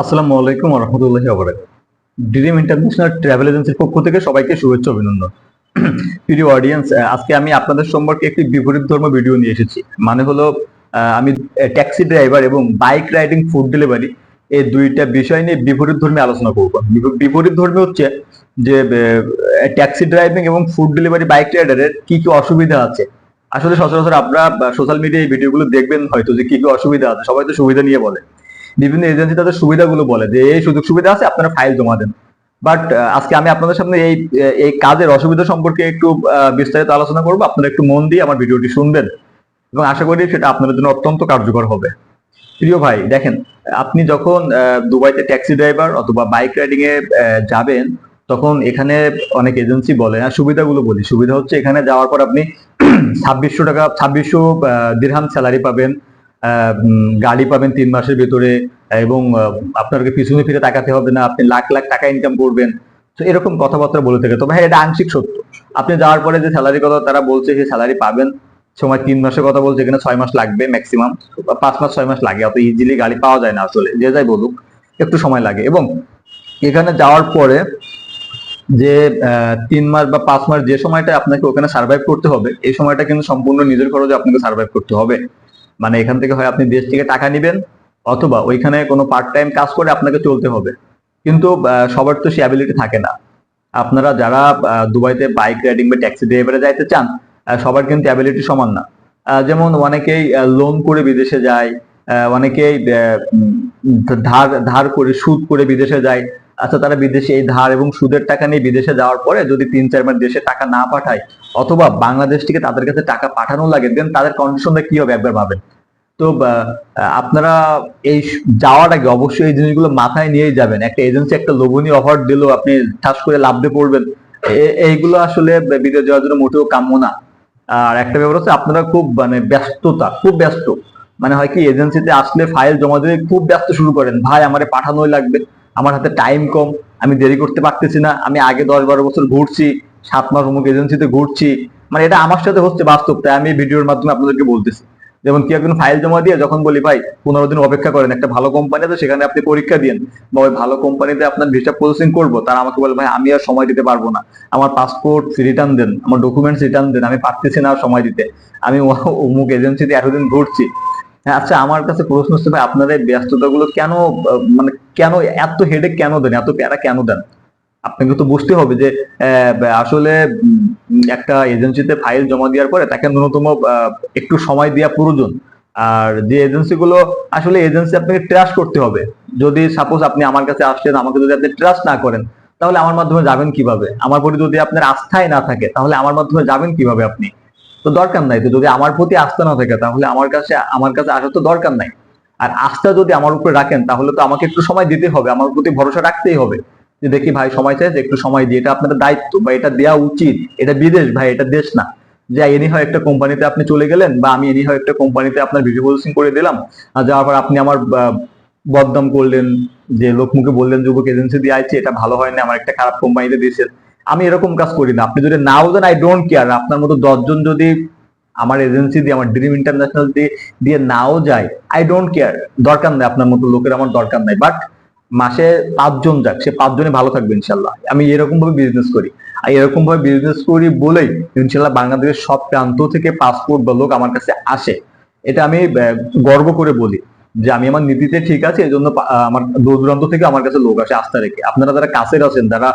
আসসালামু আলাইকুম রহমতুল্লাহ আবরাক ডিরিম ইন্টারন্যাশনাল ট্রাভেল এজেন্সির পক্ষ থেকে সবাইকে শুভেচ্ছা অভিনন্দন। প্রিয় অডিয়েন্স আজকে আমি আপনাদের সম্পর্কে একটি বিপরীত ধর্ম ভিডিও নিয়ে এসেছি। মানে হলো আমি ট্যাক্সি ড্রাইভার এবং বাইক রাইডিং ফুড ডেলিভারি এই দুইটা বিষয় নিয়ে বিপরীত ধর্মে আলোচনা করব। বিপরীত ধর্মী হচ্ছে যে ট্যাক্সি ড্রাইভিং এবং ফুড ডেলিভারি বাইক রাইডারের কি কি অসুবিধা আছে আসলে সচরাচর আপনারা সোশ্যাল মিডিয়ায় এই ভিডিওগুলো দেখবেন হয়তো যে কি কি অসুবিধা আছে, সবাই তো সুবিধা নিয়ে বলে। বিভিন্ন এজেন্সি তাদের সুবিধাগুলো বলে যে, এই সুযোগ সুবিধা আছে, আপনারা ফাইল জমা দেন। বাট আজকে আমি আপনাদের সামনে এই এই কাজের অসুবিধা সম্পর্কে একটু বিস্তারিত আলোচনা করব। আপনারা একটু মন দিয়ে আমার ভিডিওটি শুনবেন এবং আশা করি সেটা আপনাদের জন্য অত্যন্ত কার্যকর হবে। প্রিয় ভাই, দেখেন, আপনি যখন দুবাইতে ট্যাক্সি ড্রাইভার অথবা বাইক রাইডিং এ যাবেন, তখন এখানে অনেক এজেন্সি বলে আর সুবিধাগুলো বলি। সুবিধা হচ্ছে এখানে যাওয়ার পর আপনি ছাব্বিশশো টাকা, ছাব্বিশশো দিরহাম স্যালারি পাবেন গাড়ি পাবেন তিন মাসের ভেতরে, এবং আপনাকে পিছনে ফিরে তাকাতে হবে না, আপনি লাখ লাখ টাকা ইনকাম করবেন। তো এরকম কথাবার্তা বলে থাকে। তবে হ্যাঁ এটা আংশিক সত্য। আপনি যাওয়ার পরে যে স্যালারি কথা তারা বলছে, সেই স্যালারি পাবেন। সময় তিন মাসের কথা বলছে এখানে ছয় মাস লাগবে ম্যাক্সিমাম পাঁচ মাস, ছয় মাস লাগে। অত ইজিলি গাড়ি পাওয়া যায় না আসলে। যে যাই বলুক, একটু সময় লাগে। এবং এখানে যাওয়ার পরে যে তিন মাস বা পাঁচ মাস যে সময়টা আপনাকে ওখানে সার্ভাইভ করতে হবে, এই সময়টা কিন্তু সম্পূর্ণ নিজের খরচে আপনাকে সার্ভাইভ করতে হবে। মানে এখান থেকে হয় আপনি দেশ থেকে টাকা নেবেন, অথবা ওইখানে কোনো পার্ট টাইম কাজ করে আপনাকে চলতে হবে। কিন্তু সবার তো সে অ্যাবিলিটি থাকে না। আপনারা যারা দুবাইতে বাইক রাইডিং বা ট্যাক্সি ড্রাইভারে যাইতে চান সবার কিন্তু অ্যাবিলিটি সমান না। যেমন অনেকেই লোন করে বিদেশে যায় অনেকেই ধার ধার করে সুদ করে বিদেশে যায়। আচ্ছা তারা বিদেশে এই ধার এবং সুদের টাকা নিয়ে বিদেশে যাওয়ার পরে যদি তিন, চার মাস দেশে টাকা না পাঠায় অথবা বাংলাদেশ থেকে তাদের কাছে টাকা পাঠানো লাগে দেন তাদের কন্ডিশনটা কি হবে একবার ভাবেন? তো আপনারা এই যাওয়ার আগে অবশ্যই এই জিনিসগুলো মাথায় নিয়েই যাবেন। একটা এজেন্সি একটা লোভনীয় অফার দিলো, আপনি ঠাস করে লাভে পড়বেন। এ- এইগুলো আসলে বিদেশ যাওয়ার জন্য মোটেও কাম্য না। আর একটা ব্যাপার হচ্ছে আপনারা খুব মানে ব্যস্ততা, খুব ব্যস্ত। মানে হয় কি এজেন্সিতে আসলে ফাইল জমা দিয়ে খুব ব্যস্ত শুরু করেন। ভাই, আমারে পাঠানোই লাগবে। আমার হাতে টাইম কম, আমি দেরি করতে পারতেছি না, আমি আগে দশ বারো বছর ঘুরছি, সাত মাস অমুক এজেন্সিতে ঘুরছি মানে এটা আমার সাথে হচ্ছে বাস্তব, তাই আমি ভিডিওর মাধ্যমে আপনাদেরকে বলতেছি। যেমন কি একজন ফাইল জমা দিয়ে যখন বলি, ভাই, পনেরো দিন অপেক্ষা করেন, একটা ভালো কোম্পানি আছে সেখানে আপনি পরীক্ষা দিন বা ওই ভালো কোম্পানিতে আপনার ভিসা প্রসেসিং করব তারা আমাকে বলে, ভাই, আমি আর সময় দিতে পারব না, আমার পাসপোর্ট রিটার্ন দেন, আমার ডকুমেন্টস রিটার্ন দেন, আমি পারতেছি না আর সময় দিতে, আমি অমুক এজেন্সিতে এতদিন ঘুরছি হ্যাঁ, আচ্ছা আমার কাছে প্রশ্ন হচ্ছে ভাই আপনাদের এই ব্যস্ততাগুলো কেন মানে কেন এত হেডেক কেন দেন এত প্যারা কেন দেন? আপনাকে তো বুঝতে হবে যে আসলে একটা এজেন্সিতে ফাইল জমা দেওয়ার পরে তাকে ন্যূনতম একটু সময় দেওয়া প্রয়োজন। আর যে এজেন্সি গুলো আসলে এজেন্সি আপনাকে ট্রাস্ট করতে হবে। যদি সাপোজ আপনি আমার কাছে আসছেন আমাকে যদি আপনি ট্রাস্ট না করেন তাহলে আমার মাধ্যমে যাবেন কীভাবে? আমার প্রতি যদি আপনার আস্থাই না থাকে তাহলে আমার মাধ্যমে যাবেন কীভাবে আপনি? তো দরকার নাই। তো যদি আমার প্রতি আস্থা না থাকে, তাহলে আমার কাছে আমার কাছে আসার তো দরকার নাই। আর আস্থা যদি আমার উপরে রাখেন, তাহলে তো আমাকে একটু সময় দিতে হবে। আমার প্রতি ভরসা রাখতেই হবে। যে দেখি ভাই সময় চাইছে, একটু সময় দিয়ে। এটা আপনাদের দায়িত্ব বা এটা দেওয়া উচিত। এটা বিদেশ ভাই, এটা দেশ না। যে এনি হয় একটা কোম্পানিতে আপনি চলে গেলেন বা আমি এনি হয় একটা কোম্পানিতে আপনার ভিডিও প্রসেসিং করে দিলাম। আর যাওয়ার পর আপনি আমার বদনাম করলেন। যে লোক মুখে বললেন, যুবক এজেন্সি দিয়ে আইছে, এটা ভালো হয় না আমার একটা খারাপ কোম্পানিতে দিয়েছেন আমি এরকম কাজ করি না। আপনি যদি নাও দেন আই ডোন্ট কেয়ার আপনার মতো দশজন যদি আমার এজেন্সি দিয়ে, আমার ড্রিম ইন্টারন্যাশনাল দিয়ে দিয়ে নাও যায় আই ডোন্ট কেয়ার দরকার নাই আপনার মতো লোকের, আমার দরকার নাই। বাট মাসে পাঁচজন যাক, সে পাঁচজনই ভালো থাকবে, ইনশাল্লাহ। আমি এরকম ভাবে বিজনেস করি। আর এরকম ভাবে বিজনেস করি বলেই, ইনশাল্লাহ বাংলাদেশের সব প্রান্ত থেকে পাসপোর্ট বা লোক আমার কাছে আসে। এটা আমি গর্ব করে বলি যে আমি আমার নীতিতে ঠিক আছে এই জন্য আমার দূর দূরান্ত থেকে আমার কাছে লোক আসে, আস্থা রেখে। আপনারা যারা কাছের আছেন, যারা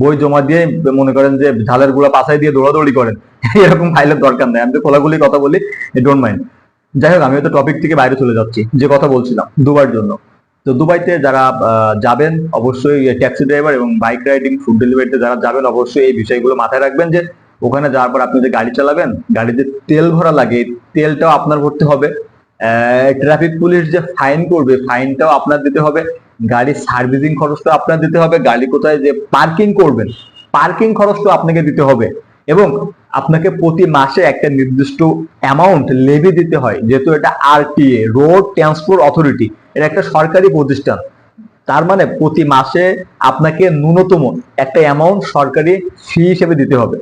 বই জমা দিয়ে মনে করেন যে ঝালেরগুলা পাশায় দিয়ে দৌড়াদৌড়ি করেন। এরকম ফাইলের দরকার নাই। আমি তো খোলাখুলি কথা বলি ডোন্ট মাইন্ড যাই হোক আমি হয়তো টপিক থেকে বাইরে চলে যাচ্ছি, যে কথা বলছিলাম দুবার জন্য। তো দুবাইতে যারা যাবেন, অবশ্যই ট্যাক্সি ড্রাইভার এবং বাইক রাইডিং ফুড ডেলিভারিতে যারা যাবেন, অবশ্যই এই বিষয়গুলো মাথায় রাখবেন যে, ওখানে যাওয়ার পর আপনি যে গাড়ি চালাবেন, গাড়িতে তেল ভরা লাগে, তেলটাও আপনার ভরতে হবে। ট্রাফিক পুলিশ যে ফাইন করবে ফাইনটাও আপনার দিতে হবে। গাড়ির সার্ভিসিং খরচটা আপনার দিতে হবে, গাড়ি কোথায় যে পার্কিং করবেন পার্কিং খরচটা আপনাকে দিতে হবে। এবং আপনাকে প্রতি মাসে একটা নির্দিষ্ট অ্যামাউন্ট লেভি দিতে হয়, যেহেতু এটা আরটিএ রোড ট্রান্সপোর্ট অথরিটি এটা একটা সরকারি প্রতিষ্ঠান। তার মানে প্রতি মাসে আপনাকে ন্যূনতম একটা অ্যামাউন্ট সরকারি ফি হিসেবে দিতে হবে।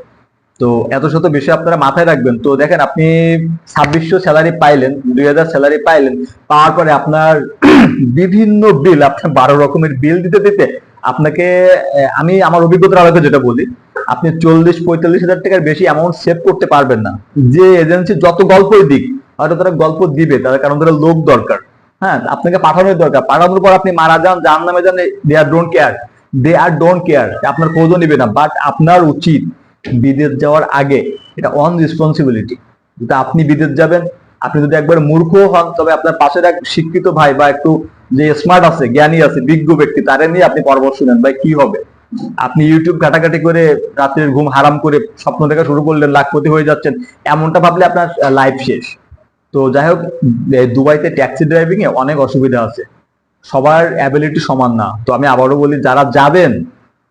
তো এত শত বিষয় আপনারা মাথায় রাখবেন। তো দেখেন, আপনি ছাব্বিশশো স্যালারি পাইলেন, দুই হাজার স্যালারি পাইলেন, পাওয়ার পরে আপনার বিভিন্ন বিল আপনার বারো রকমের বিল দিতে দিতে আপনাকে আমি আমার অভিজ্ঞতার আলোকে যেটা বলি, আপনি চল্লিশ, পঁয়তাল্লিশ হাজার টাকার বেশি অ্যামাউন্ট সেভ করতে পারবেন না। যে এজেন্সি যত গল্পই দিক, হয়তো তারা গল্প দিবে তার কারণ তারা লোক দরকার। হ্যাঁ আপনাকে পাঠানোর দরকার। পাঠানোর পর আপনি মারা যান, যার নামে যান they are don't care they are don't care আপনার খোঁজও নিবে না। বাট আপনার উচিত বিদেশ যাওয়ার আগে এটা অন রেসপন্সিবিলিটি আপনি বিদেশ যাবেন আপনি যদি একবার মূর্খ হন, তবে আপনার পাশের এক শিক্ষিত ভাই বা একটু যে স্মার্ট আছে, জ্ঞানী আছে, বিজ্ঞ ব্যক্তি, তারে নিয়ে আপনি পরামর্শ নেন ভাই, কি হবে? আপনি ইউটিউব ঘাটাঘাটি করে রাত্রের ঘুম হারাম করে স্বপ্ন দেখা শুরু করলেন, লাখপতি হয়ে যাচ্ছেন, এমনটা ভাবলে আপনার লাইফ শেষ। তো যাই হোক দুবাইতে ট্যাক্সি ড্রাইভিং এ অনেক অসুবিধা আছে। সবার অ্যাবিলিটি সমান না। তো আমি আবারও বলি, যারা যাবেন,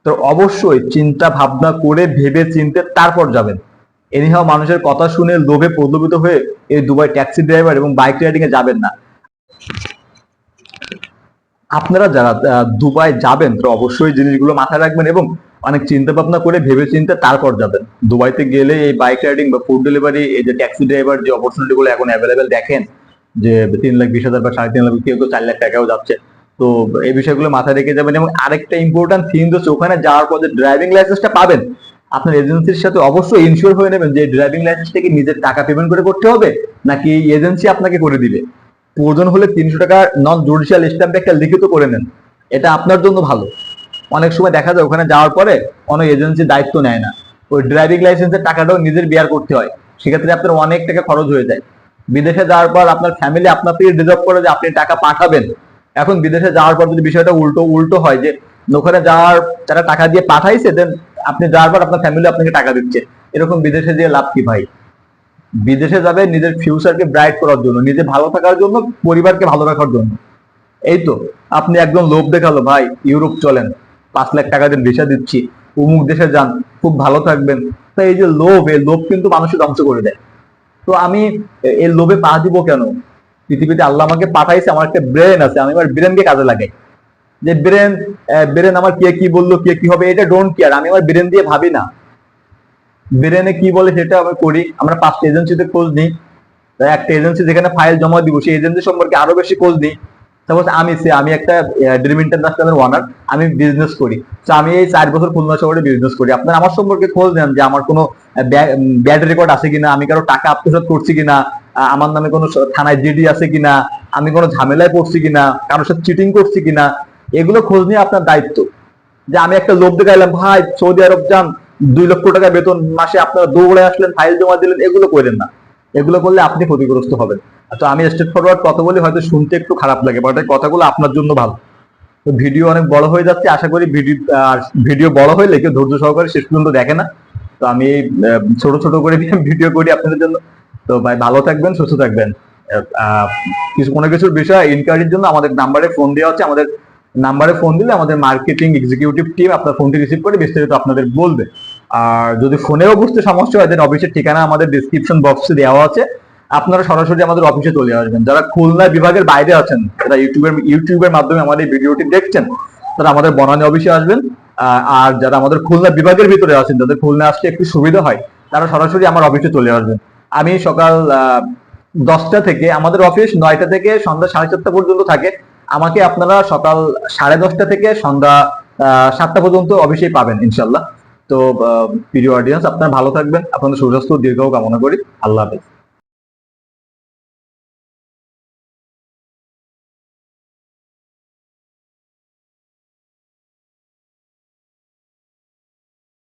তো অবশ্যই চিন্তা ভাবনা করে ভেবে চিনতে তারপর যাবেন। এনিহাও মানুষের কথা শুনে লোভে প্রলোভিত হয়ে এই দুবাই ট্যাক্সি ড্রাইভার এবং বাইক রাইডিং এ যাবেন না। আপনারা যারা দুবাই যাবেন, তো অবশ্যই জিনিসগুলো মাথায় রাখবেন এবং অনেক চিন্তা ভাবনা করে ভেবে চিন্তে তারপর যাবেন। দুবাইতে গেলে এই বাইক রাইডিং বা ফুড ডেলিভারি এই যে ট্যাক্সি ড্রাইভার যে অপরচুনিটি গুলো এখন অ্যাভেলেবেল দেখেন, যে তিন লাখ, বিশ হাজার বা সাড়ে তিন লাখ, কেউ চার লাখ টাকাও যাচ্ছে। তো এই বিষয়গুলো মাথায় রেখে যাবেন এবং আরেকটা ইম্পর্টেন্ট থিং হচ্ছে ওখানে যাওয়ার পর যে ড্রাইভিং লাইসেন্সটা পাবেন। আপনার এজেন্সির সাথে অবশ্যই ইনশিওর হয়ে নেবেন যে ড্রাইভিং লাইসেন্সটা কি নিজের টাকা পেমেন্ট করে করতে হবে, নাকি এজেন্সি আপনাকে করে দিবে। প্রয়োজন হলে তিনশো টাকা নন জুডিশিয়াল স্ট্যাম্পে একটা লিখিত করে নেন। এটা আপনার জন্য ভালো। অনেক সময় দেখা যায় ওখানে যাওয়ার পরে অনেক এজেন্সি দায়িত্ব নেয় না। ওই ড্রাইভিং লাইসেন্সের টাকাটাও নিজের বিয়ার করতে হয়। সেক্ষেত্রে আপনার অনেক টাকা খরচ হয়ে যায়। বিদেশে যাওয়ার পর আপনার ফ্যামিলি আপনার থেকে ডিজার্ভ করে যে আপনি টাকা পাঠাবেন। এখন বিদেশে যাওয়ার পর যদি বিষয়টা উল্টো উল্টো হয় যে ওখানে যাওয়ার যারা টাকা দিয়ে পাঠাইছে দেন আপনি যাওয়ার পর আপনার ফ্যামিলি আপনাকে টাকা দিচ্ছে। এরকম বিদেশে দিয়ে লাভ কি ভাই? বিদেশে যাবে নিজের ফিউচারকে ব্রাইট করার জন্য, নিজে ভালো থাকার জন্য, পরিবারকে ভালো রাখার জন্য। এই তো, আপনি একদম লোভ দেখাল, ভাই, ইউরোপ চলেন, পাঁচ লাখ টাকা দিন ভিসা দিচ্ছি, অমুক দেশে যান, খুব ভালো থাকবেন। তো এই যে লোভ, এই লোভ কিন্তু মানুষের ধ্বংস করে দেয়। তো আমি এই লোভে পা দিব কেন? পৃথিবীতে আল্লাহ আমাকে পাঠাইছে, আমার একটা ব্রেন আছে, আমি আমার ব্রেনকে কাজে লাগাই। যে ব্রেন ব্রেন আমার কে কি বলল, কে কি হবে, এটা ডোন্ট কেয়ার আমি আমার ব্রেন দিয়ে ভাবি না। ব্রেনে কি বলে সেটা আমি করি, আমরা পাঁচটা এজেন্সিতে খোঁজ নিই। একটা এজেন্সি যেখানে ফাইল জমা দিব, সেই এজেন্সি সম্পর্কে আরও বেশি খোঁজ নিই। সাপোজ আমি সে, আমি একটা ড্রিম ইন্টারন্যাশনাল ওয়ানার আমি বিজনেস করি। তো আমি এই চার বছর খুলনা শহরে বিজনেস করি। আপনার আমার সম্পর্কে খোঁজ নেন যে আমার কোনো ব্যাড রেকর্ড আছে কিনা, আমি কারও টাকা আত্মসাৎ করছি কিনা আমার নামে কোনো থানায় জিডি আছে কিনা, আমি কোনো ঝামেলায় পড়ছি কিনা, কারোর সাথে চিটিং করছি কিনা এগুলো খোঁজ নিয়ে আপনার দায়িত্ব। যে আমি একটা লোভ দেখাইলাম, ভাই, সৌদি আরব যান, দুই লক্ষ টাকা বেতন মাসে আপনারা দৌড়ে আসলেন, ফাইল জমা দিলেন, এগুলো করেন না। এগুলো করলে আপনি ক্ষতিগ্রস্ত হবেন। তো আমি স্টেট ফরওয়ার্ড কথা বলি, হয়তো শুনতে একটু খারাপ লাগে বাট এই কথাগুলো আপনার জন্য ভালো। তো ভিডিও অনেক বড় হয়ে যাচ্ছে, আশা করি ভিডিও আর ভিডিও বড় হইলে কেউ ধৈর্য সহকারে শেষ পর্যন্ত দেখে না। তো আমি ছোট ছোট করে ভিডিও করি আপনাদের জন্য। তো ভাই, ভালো থাকবেন, সুস্থ থাকবেন। কিছু কোনো কিছুর বিষয় ইনকোয়ারির জন্য আমাদের নাম্বারে ফোন দেওয়া হচ্ছে আমাদের নাম্বারে ফোন দিলে আমাদের মার্কেটিং এক্সিকিউটিভ টিম আপনার ফোনটি রিসিভ করে বিস্তারিত আপনাদের বলবে। আর যদি ফোনেও বুঝতে সমস্যা হয় দেন অফিসের ঠিকানা আমাদের ডিসক্রিপশন বক্সে দেওয়া আছে। আপনারা সরাসরি আমাদের অফিসে চলে আসবেন। যারা খুলনা বিভাগের বাইরে আছেন, যারা ইউটিউবের ইউটিউবের মাধ্যমে আমাদের ভিডিওটি দেখছেন, তারা আমাদের বনানী অফিসে আসবেন। আর যারা আমাদের খুলনা বিভাগের ভিতরে আছেন, যাদের খুলনা আসতে একটু সুবিধা হয়, তারা সরাসরি আমার অফিসে চলে আসবেন। আমি সকাল দশটা থেকে আমাদের অফিস নয়টা থেকে সন্ধ্যা সাড়ে চারটা পর্যন্ত থাকে। আমাকে আপনারা সকাল সাড়ে দশটা থেকে সন্ধ্যা সাতটা পর্যন্ত অবশ্যই পাবেন, ইনশাল্লাহ। তো প্রিয় অডিয়েন্স আপনারা ভালো থাকবেন। আপনাদের সূর্যাস্ত দীর্ঘ কামনা করি। আল্লাহ হাফেজ।